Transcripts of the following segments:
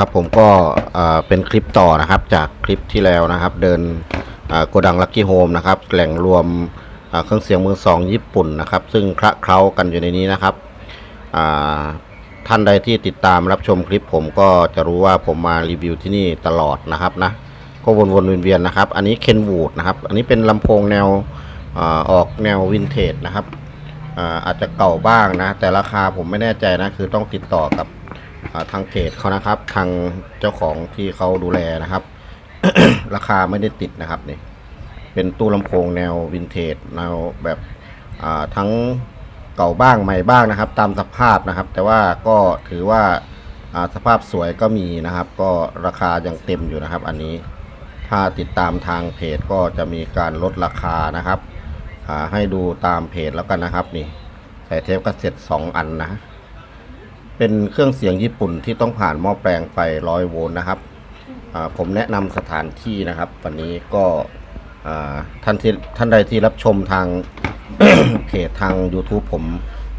ครับผมก็เป็นคลิปต่อนะครับจากคลิปที่แล้วนะครับ เดินโกดังลักกี้โฮมนะครับแหล่งรวมเครื่องเสียงมือสองญี่ปุ่นนะครับ ซึ่งคละเคล้ากันอยู่ในนี้นะครับท่านใดที่ติดตามรับชมคลิปผมก็จะรู้ว่าผมมารีวิวที่นี่ตลอดนะครับนะก็วนๆเวียนๆนะครับ อันนี้เคนวูดนะครับ อันนี้เป็นลำโพงแนวอออกแนววินเทจนะครับอาอาจจะเก่าบ้างนะ แต่ราคาผมไม่แน่ใจนะ คือต้องติดต่อกับ ทางเพจเขานะครับ ทางเจ้าของที่เขาดูแลนะครับ ราคาไม่ได้ติดนะครับนี่เป็นตู้ลำโพงแนววินเทจแนวแบบทั้งเก่าบ้างใหม่บ้างนะครับ ตามสภาพนะครับ แต่ว่าก็ถือว่าสภาพสวยก็มีนะครับ ก็ราคายังเต็มอยู่นะครับ อันนี้ถ้าติดตามทางเพจก็จะมีการลดราคานะครับให้ดูตามเพจแล้วกันนะครับนี่ใส่เทปกระเซ็ตสองอันนะ เป็นเครื่องเสียงญี่ปุ่นที่ต้องผ่านหม้อแปลงไฟร้อยโวลต์นะครับผมแนะนำสถานที่นะครับ วันนี้ก็ท่านที่ท่านใดที่รับชมทางเพจทาง YouTube ผม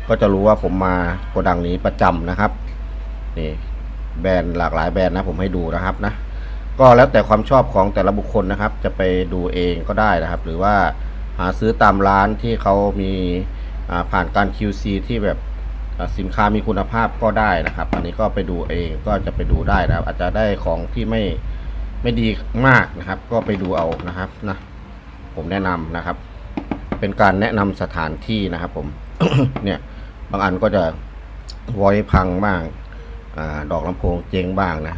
ก็จะรู้ว่าผมมาโกดังนี้ประจำนะครับนี่แบรนด์หลากหลายแบรนด์นะผมให้ดูนะครับนะก็แล้วแต่ความชอบของแต่ละบุคคลนะครับ จะไปดูเองก็ได้นะครับ หรือว่าหาซื้อตามร้านที่เขามีผ่านการ QC ที่แบบ สินค้ามีคุณภาพก็ได้นะครับ อันนี้ก็ไปดูเองก็จะไปดูได้นะครับ อาจจะได้ของที่ไม่ไม่ดีมากนะครับ ก็ไปดูเอานะครับนะผมแนะนำนะครับ เป็นการแนะนำสถานที่นะครับ ผมเนี่ยบางอันก็จะวอยพังบ้างอาดอกลำโพงเจงบ้างนะ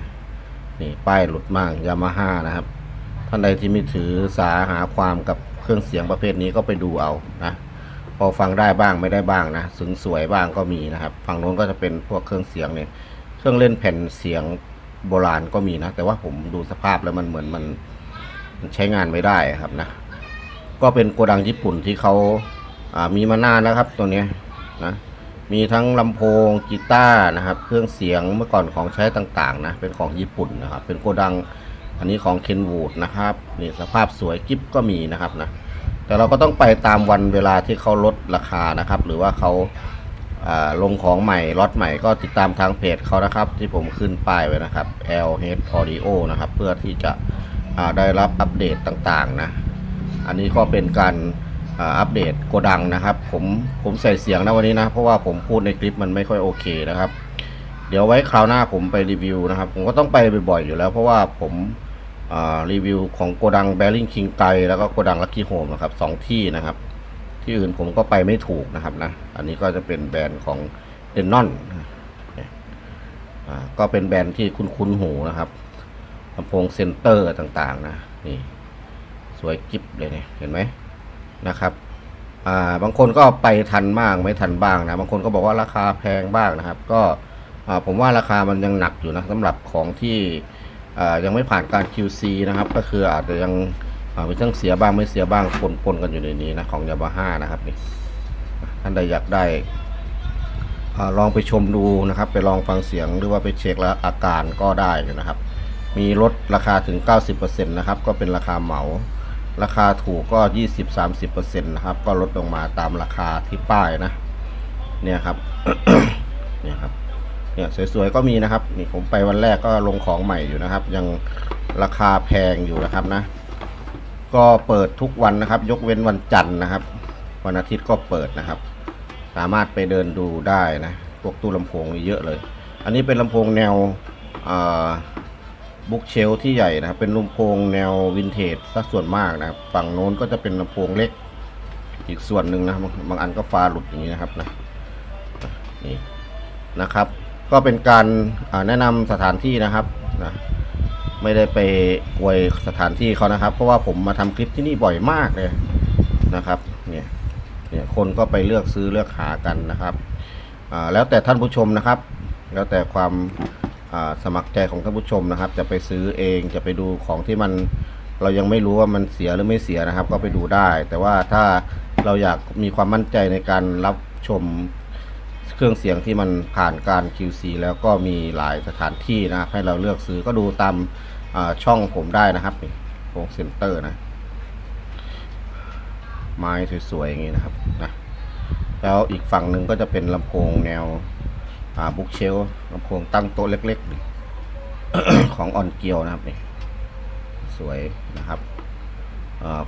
นี่ป้ายหลุดบ้างยามาฮ่านะครับ ท่านใดที่ไม่ถือสาหาความกับเครื่องเสียงประเภทนี้ก็ไปดูเอานะ พอฟังได้บ้างไม่ได้บ้างนะสึงสวยบ้างก็มีนะครับ ฝั่งโน้นก็จะเป็นพวกเครื่องเสียงเนี่ย เครื่องเล่นแผ่นเสียงโบราณก็มีนะ แต่ว่าผมดูสภาพแล้วมันเหมือนมันมันใช้งานไม่ได้ครับนะ ก็เป็นโกดังญี่ปุ่นที่เขาามีมานานแล้วครับตัวนี้นะ มีทั้งลำโพงกีตาร์นะครับ เครื่องเสียงเมื่อก่อนของใช้ต่างๆนะเป็นของญี่ปุ่นนะครับ เป็นโกดังอันนี้ของเคนวูดนะครับนี่สภาพสวยกิฟก็มีนะครับนะ แต่เราก็ต้องไปตามวันเวลาที่เขาลดราคานะครับ หรือว่าเขาอ่าลงของใหม่ล็อตใหม่ก็ติดตามทางเพจเขานะครับ ที่ผมขึ้นป้ายไว้นะครับ L H Audio นะครับ เพื่อที่จะได้รับอัปเดตต่างๆนะ อันนี้ก็เป็นการอัปเดตโกดังนะครับ ผมผมใส่เสียงนะวันนี้นะ เพราะว่าผมพูดในคลิปมันไม่ค่อยโอเคนะครับ เดี๋ยวไว้คราวหน้าผมไปรีวิวนะครับ ผมก็ต้องไปบ่อยๆอยู่แล้ว เพราะว่าผม รีวิวของโกดังแบริ่งคิงไกแล้วก็โกดังลั c กี้โฮมนะครับสองที่นะครับ ที่อื่นผมก็ไปไม่ถูกนะครับนะ อันนี้ก็จะเป็นแบรนด์ของเดนนอนก็เป็นแบรนด์ที่คุ้นๆหูนะครับลำโพงเซนเตอร์ต่างๆนะนี่สวยกิฟเลยเนี่ยเห็นไหมนะครับอ่าบางคนก็ไปทันบ้างไม่ทันบ้างนะบางคนก็บอกว่าราคาแพงบ้างนะครับ ก็ผมว่าราคามันยังหนักอยู่นะสำหรับของที่ ยังไม่ผ่านการ QC นะครับ ก็คืออาจจะยังอ่ามีทั้งเสียบ้างไม่เสียบ้างปนๆกันอยู่ในนี้นะของยามาฮ่านะครับนี่ท่านใดอยากได้ลองไปชมดูนะครับ ไปลองฟังเสียงหรือว่าไปเช็คแล้วอาการก็ได้นะครับ มีลดราคาถึง 90%นะครับ ก็เป็นราคาเหมา ราคาถูกก็ 20-30%นะครับ ก็ลดลงมาตามราคาที่ป้ายนะ เนี่ยครับ เนี่ยครับ เนี่ยสวยๆก็มีนะครับนี่ผมไปวันแรกก็ลงของใหม่อยู่นะครับ ยังราคาแพงอยู่นะครับนะ ก็เปิดทุกวันนะครับ ยกเว้นวันจันทร์นะครับ วันอาทิตย์ก็เปิดนะครับ สามารถไปเดินดูได้นะพวกตู้ลำโพงนี่เยอะเลย อันนี้เป็นลำโพงแนวบุ๊กเชลที่ใหญ่นะครับ เป็นลำโพงแนววินเทจสักส่วนมากนะครับฝั่งโน้นก็จะเป็นลำโพงเล็ก อีกส่วนหนึ่งนะบางอันก็ฟาหลุดอย่างนี้นะครับนะนี่นะครับ ก็เป็นการแนะนำสถานที่นะครับนะไม่ได้ไปอวยสถานที่เขานะครับ เพราะว่าผมมาทำคลิปที่นี่บ่อยมากเลยนะครับ เนี่ยเนี่ยคนก็ไปเลือกซื้อเลือกหากันนะครับแล้วแต่ท่านผู้ชมนะครับ แล้วแต่ความสมัครใจของท่านผู้ชมนะครับ จะไปซื้อเองจะไปดูของที่มันเรายังไม่รู้ว่ามันเสียหรือไม่เสียนะครับ ก็ไปดูได้ แต่ว่าถ้าเราอยากมีความมั่นใจในการรับชม เครื่องเสียงที่มันผ่านการ QC แล้วก็มีหลายสถานที่นะให้เราเลือกซื้อก็ดูตามช่องผมได้นะครับนี่โปงเซ็นเตอร์นะ ไม้สวยๆอย่างนี้นะครับนะแล้วอีกฝั่งหนึ่งก็จะเป็นลำโพงแนวบุ๊กเชลลำโพงตั้งโต๊ะเล็กๆ ของออนเกียวนะครับนี่สวยนะครับ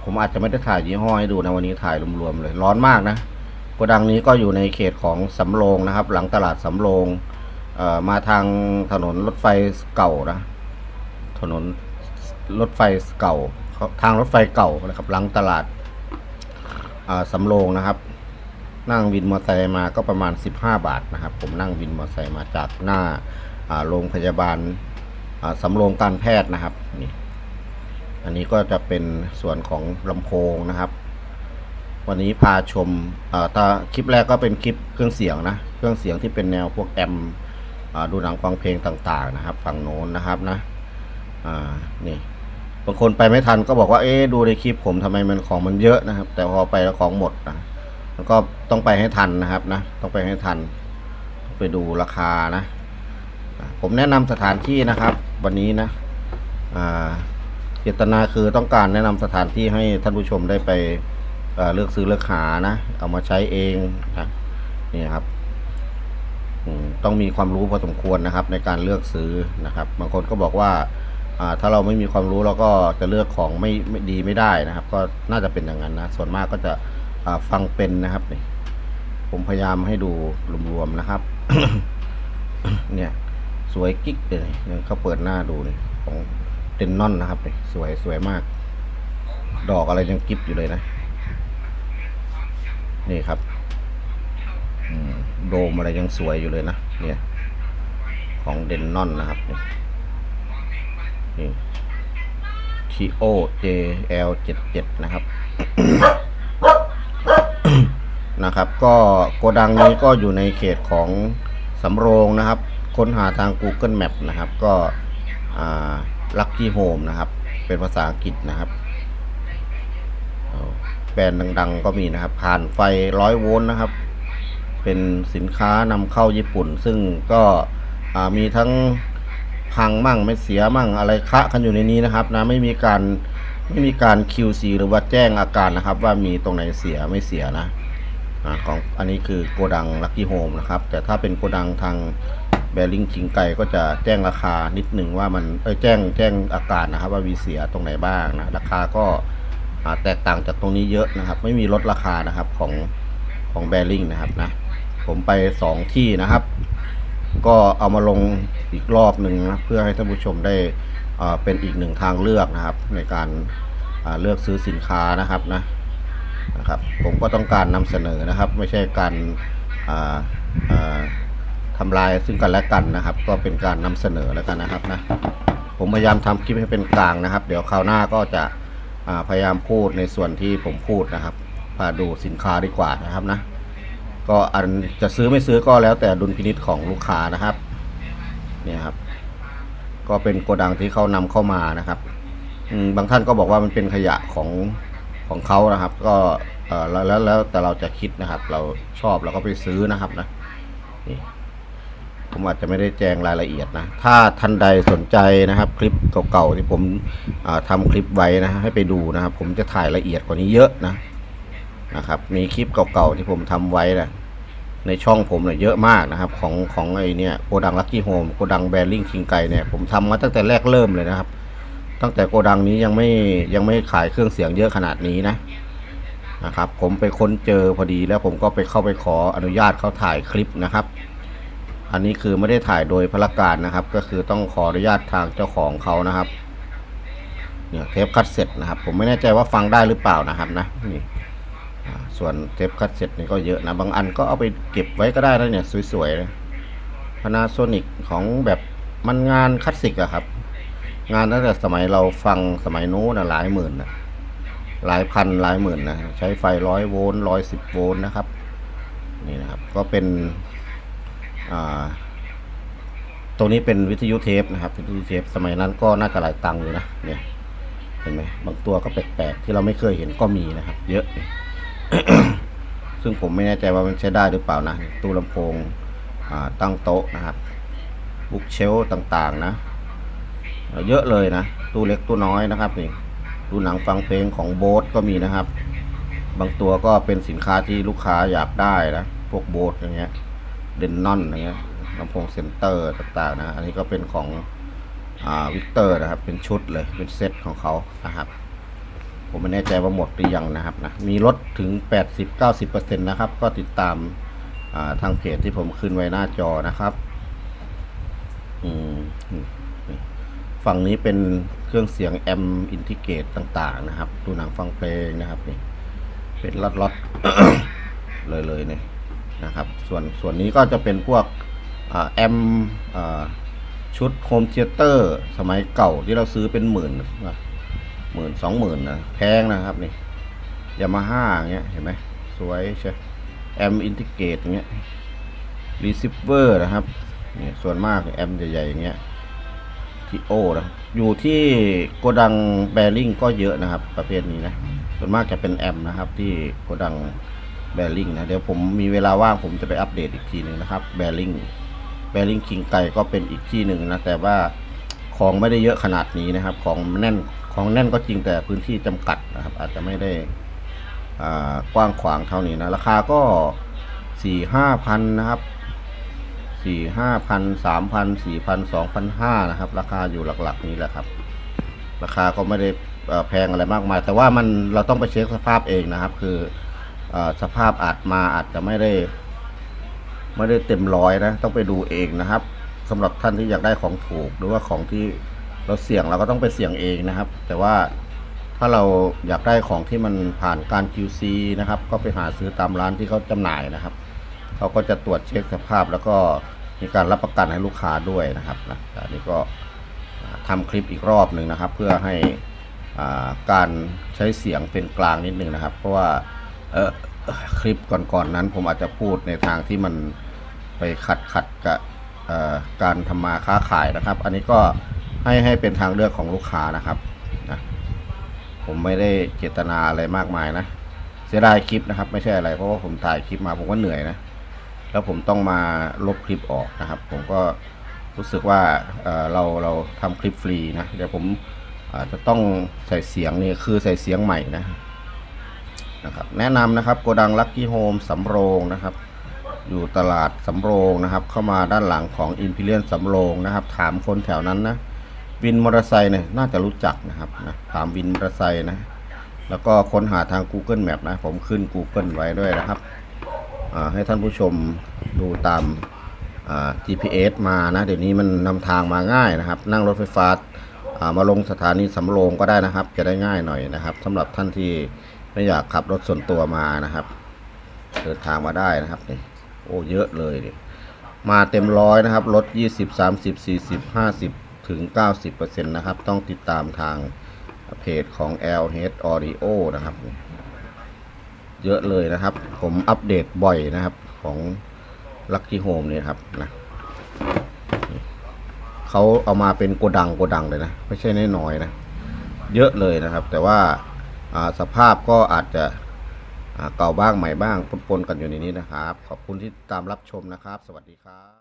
ผมอาจจะไม่ได้ถ่ายยี่ห้อให้ดูนะวันนี้ถ่ายรวมๆเลย ร้อนมากนะ โกดังนี้ก็อยู่ในเขตของสำโรงนะครับ หลังตลาดสำโรงมาทางถนนรถไฟเก่านะ ถนนรถไฟเก่า ทางรถไฟเก่านะครับหลังตลาดสำโรงนะครับ นั่งวินมอเตอร์ไซค์มาก็ประมาณ 15 บาทนะครับ ผมนั่งวินมอเตอร์ไซค์มาจากหน้าโรงพยาบาลสำโรงการแพทย์นะครับนี่อันนี้ก็จะเป็นส่วนของลำโพงนะครับ วันนี้พาชมอ่าตาคลิปแรกก็เป็นคลิปเครื่องเสียงนะ เครื่องเสียงที่เป็นแนวพวกแอมอดูหนังฟังเพลงต่างๆนะครับ ฝั่งโน้นนะครับนะอ่านี่บางคนไปไม่ทันก็บอกว่าเอ๊ดูในคลิปผมทำไมมันของมันเยอะนะครับ แต่พอไปแล้วของหมดนะแล้วก็ต้องไปให้ทันนะครับนะ ต้องไปให้ทัน ไปดูราคานะ ผมแนะนำสถานที่นะครับ วันนี้นะอ่าเจตนาคือต้องการแนะนำสถานที่ให้ท่านผู้ชมได้ไป เลือกซื้อเลือกหานะ เอามาใช้เองนะนี่ครับต้องมีความรู้พอสมควรนะครับ ในการเลือกซื้อนะครับ บางคนก็บอกว่าถ้าเราไม่มีความรู้เราก็จะเลือกของไม่ไม่ดีไม่ได้นะครับ ก็น่าจะเป็นอย่างนั้นนะส่วนมากก็จะฟังเป็นนะครับนี่ผมพยายามให้ดูรวมๆนะครับ เนี่ยสวยกิ๊กเลยเนี่ยเขาเปิดหน้าดูนี่ของเดนนอนนะครับนี่สวยสวยมาก ดอกอะไรยังกิ๊บอยู่เลยนะ นี่ครับอืมโดมอะไรยังสวยอยู่เลยนะเนี่ยของเดนนอนนะครับนี่นี่ TO JL 77นะครับนะครับ ก็โกดังนี้ก็อยู่ในเขตของสำโรงนะครับ ค้นหาทาง Google Map นะครับ ก็ลัคกี้โฮมนะครับ เป็นภาษาอังกฤษนะครับเอา แบรนด์ดัง ๆ ก็มีนะครับผ่านไฟร้อยโวลต์นะครับ เป็นสินค้านำเข้าญี่ปุ่น ซึ่งก็มีทั้งพังมั่งไม่เสียมั่งอะไรคะกันอยู่ในนี้นะครับนะไม่มีการไม่มีการ QC หรือว่าแจ้งอาการนะครับ ว่ามีตรงไหนเสียไม่เสียนะของอันนี้คือโกดังลั c กี้โฮมนะครับ แต่ถ้าเป็นโกดังทางแบริ่งชิงไก่ก็จะแจ้งราคานิดหนึ่งว่ามันเอ้ยแจ้งแจ้งอาการนะครับ ว่ามีเสียตรงไหนบ้างนะราคาก็ แตกต่างจากตรงนี้เยอะนะครับ ไม่มีลดราคานะครับของของแบริ่งนะครับนะผมไปสองที่นะครับ ก็เอามาลงอีกรอบหนึ่งนะเพื่อให้ท่านผู้ชมได้เป็นอีกหนึ่งทางเลือกนะครับ ในการาเลือกซื้อสินค้านะครับนะนะครับ ผมก็ต้องการนำเสนอนะครับ ไม่ใช่การอ่าอ่าทำลายซึ่งกันและกันนะครับ ก็เป็นการนำเสนอแล้วกันนะครับนะผมพยายามทำคลิปให้เป็นกลางนะครับ เดี๋ยวคราวหน้าก็จะ พยายามพูดในส่วนที่ผมพูดนะครับพาดูสินค้าดีกว่านะครับนะ ก็อันจะซื้อไม่ซื้อก็แล้วแต่ดุลพินิษของลูกค้านะครับเนี่ยครับ ก็เป็นโกดังที่เขานำเข้ามานะครับบางท่านก็บอกว่ามันเป็นขยะของของเขานะครับ ก็แล้วแล้วแต่เราจะคิดนะครับ เราชอบเราก็ไปซื้อนะครับนะนี่ ผมอาจจะไม่ได้แจงรายละเอียดนะ ถ้าท่านใดสนใจนะครับ คลิปเก่าๆที่ผมอ่าทำคลิปไว้นะให้ไปดูนะครับ ผมจะถ่ายละเอียดกว่านี้เยอะนะนะครับ มีคลิปเก่าๆที่ผมทำไว้นะในช่องผมเนี่ยเยอะมากนะครับ ของของไอเนี่ยโกดังลักกี้โฮมโกดังแบริ่งคิงไกเนี่ยผมทำมาตั้งแต่แรกเริ่มเลยนะครับ ตั้งแต่โกดังนี้ยังไม่ยังไม่ขายเครื่องเสียงเยอะขนาดนี้นะนะครับ ผมไปค้นเจอพอดีแล้วผมก็ไปเข้าไปขออนุญาตเขาถ่ายคลิปนะครับ อันนี้คือไม่ได้ถ่ายโดยพละการนะครับ ก็คือต้องขออนุญาตทางเจ้าของเขานะครับเนี่ยเทปคัดเสร็จนะครับ ผมไม่แน่ใจว่าฟังได้หรือเปล่านะครับนะนี่ส่วนเทปคัดเสร็จนี่ก็เยอะนะบางอันก็เอาไปเก็บไว้ก็ได้นะเนี่ยสวยๆเลยพนาโซนิกของแบบมันงานคลาสสิกอะครับ งานตั้งแต่สมัยเราฟังสมัยโน้นนะหลายหมื่นนะหลายพันหลายหมื่นนะใช้ไฟร้อยโวลต์ร้อยสิบโวลต์นะครับนี่นะครับ ก็เป็น ตรงนี้เป็นวิทยุเทปนะครับ วิทยุเทปสมัยนั้นก็น่าจะหลายตังค์อยู่นะเนี่ยเห็นไหมบางตัวก็แปลกๆที่เราไม่เคยเห็นก็มีนะครับ เยอะ ซึ่งผมไม่แน่ใจว่ามันใช้ได้หรือเปล่านะตู้ลำโพงตั้งโต๊ะนะครับบุ๊กเชลต่างๆนะ เยอะเลยนะตู้เล็กตู้น้อยนะครับนี่ดูหนังฟังเพลงของโบสก็มีนะครับ บางตัวก็เป็นสินค้าที่ลูกค้าอยากได้นะพวกโบสอย่างเงี้ย เดนนอนอย่างเงี้ยลำโพงเซนเตอร์ต่างๆนะอันนี้ก็เป็นของวิกเตอร์นะครับ เป็นชุดเลยเป็นเซตของเขานะครับ ผมไม่แน่ใจว่าหมดหรือยังนะครับนะมีลดถึง 80-90%นะครับ ก็ติดตามาทางเพจที่ผมขึ้นไว้หน้าจอนะครับฝั่งนี้เป็นเครื่องเสียงแอมอินทิเกตต่างๆ นะครับดูหนังฟังเพลงนะครับนี่เป็นล็อตๆเลยเลยเนี่ย นะครับ ส่วนส่วนนี้ก็จะเป็นพวกแอมชุดโฮมเ h เตอร์ สมัยเก่าที่เราซื้อเป็นหมื่นหมื่นสองหมื่นนะแพงนะครับนี่ยามาฮ่าเงี้ยเห็นไหมสวยใช่แอมอินทิเกตเงี้ยรีซิเวอร์นะครับนี่ส่วนมากแอมใหญ่ๆอย่างเงี้ยทีโอนะอยู่ที่โกดังแบริ่งก็เยอะนะครับ ประเภทนี้นะส่วนมากจะเป็นแอมนะครับ ที่โกดัง แบริ่งนะเดี๋ยวผมมีเวลาว่างผมจะไปอัปเดตอีกทีหนึ่งนะครับแบริ่งแบริ่งคิงไก่ก็เป็นอีกที่หนึ่งนะแต่ว่าของไม่ได้เยอะขนาดนี้นะครับ ของแน่นของแน่นก็จริงแต่พื้นที่จำกัดนะครับ อาจจะไม่ได้อ่ากว้างขวางเท่านี้นะราคาก็สี่ห้าพันนะครับสี่ห้าพันสามพันสี่พันสองพันห้านะครับ ราคาอยู่หลักๆนี้แหละครับ ราคาก็ไม่ได้แพงอะไรมากมาย แต่ว่ามันเราต้องไปเช็คสภาพเองนะครับ คือ สภาพอาจมาอาจจะไม่ได้ ไม่ได้เต็มร้อยนะ ต้องไปดูเองนะครับสำหรับท่านที่อยากได้ของถูก หรือว่าของที่เราเสี่ยงเราก็ต้องไปเสี่ยงเองนะครับ แต่ว่าถ้าเราอยากได้ของที่มันผ่านการ QC นะครับ ก็ไปหาซื้อตามร้านที่เขาจำหน่ายนะครับเขาก็จะตรวจเช็คสภาพแล้วก็มีการรับประกันให้ลูกค้าด้วยนะครับนะอันนี้ก็อ่าทำคลิปอีกรอบหนึ่งนะครับ เพื่อให้การใช้เสียงเป็นกลางนิดนึงนะครับ เพราะว่า เออคลิปก่อนๆนั้นผมอาจจะพูดในทางที่มันไปขัดขัดกับการทำมาค้าขายนะครับ อันนี้ก็ให้ให้เป็นทางเลือกของลูกค้านะครับนะผมไม่ได้เจตนาอะไรมากมายนะ เสียดายคลิปนะครับ ไม่ใช่อะไร เพราะว่าผมถ่ายคลิปมาผมก็เหนื่อยนะ แล้วผมต้องมาลบคลิปออกนะครับ ผมก็รู้สึกว่าเเราเราทำคลิปฟรีนะ เดี๋ยวผมจะต้องใส่เสียงนี่คือใส่เสียงใหม่นะ นะครับแนะนำนะครับโกดังลั c กี้โฮมสำโรงนะครับ อยู่ตลาดสำโรงนะครับ เข้ามาด้านหลังของอินพิเรียนสำโรงนะครับ ถามคนแถวนั้นนะวินมอเตอร์ไซค์เนี่ยน่าจะรู้จักนะครับนะถามวินมอเตอร์ไซค์นะแล้วก็ค้นหาทาง Google Map นะผมขึ้น Google ไว้ด้วยนะครับให้ท่านผู้ชมดูตามา GPS มานะเดี๋ยวนี้มันนำทางมาง่ายนะครับ นั่งรถไฟฟ้าามาลงสถานีสำโรงก็ได้นะครับ จะได้ง่ายหน่อยนะครับสำหรับท่านที่ ไม่อยากขับรถส่วนตัวมานะครับ เดินทางมาได้นะครับนี่โอ้เยอะเลยนี่มาเต็มร้อยนะครับรถ20 30 40 50 ถึง 90%นะครับ ต้องติดตามทางเพจของ LH Audio นะครับ เยอะเลยนะครับ ผมอัปเดตบ่อยนะครับของ Lucky Home เนี่ยครับนะเขาเอามาเป็นโกดังโกดังเลยนะ ไม่ใช่น้อยๆนะ เยอะเลยนะครับ แต่ว่า สภาพก็อาจจะเก่าบ้างใหม่บ้างปนๆกันอยู่ในนี้นะครับ ขอบคุณที่ตามรับชมนะครับ สวัสดีครับ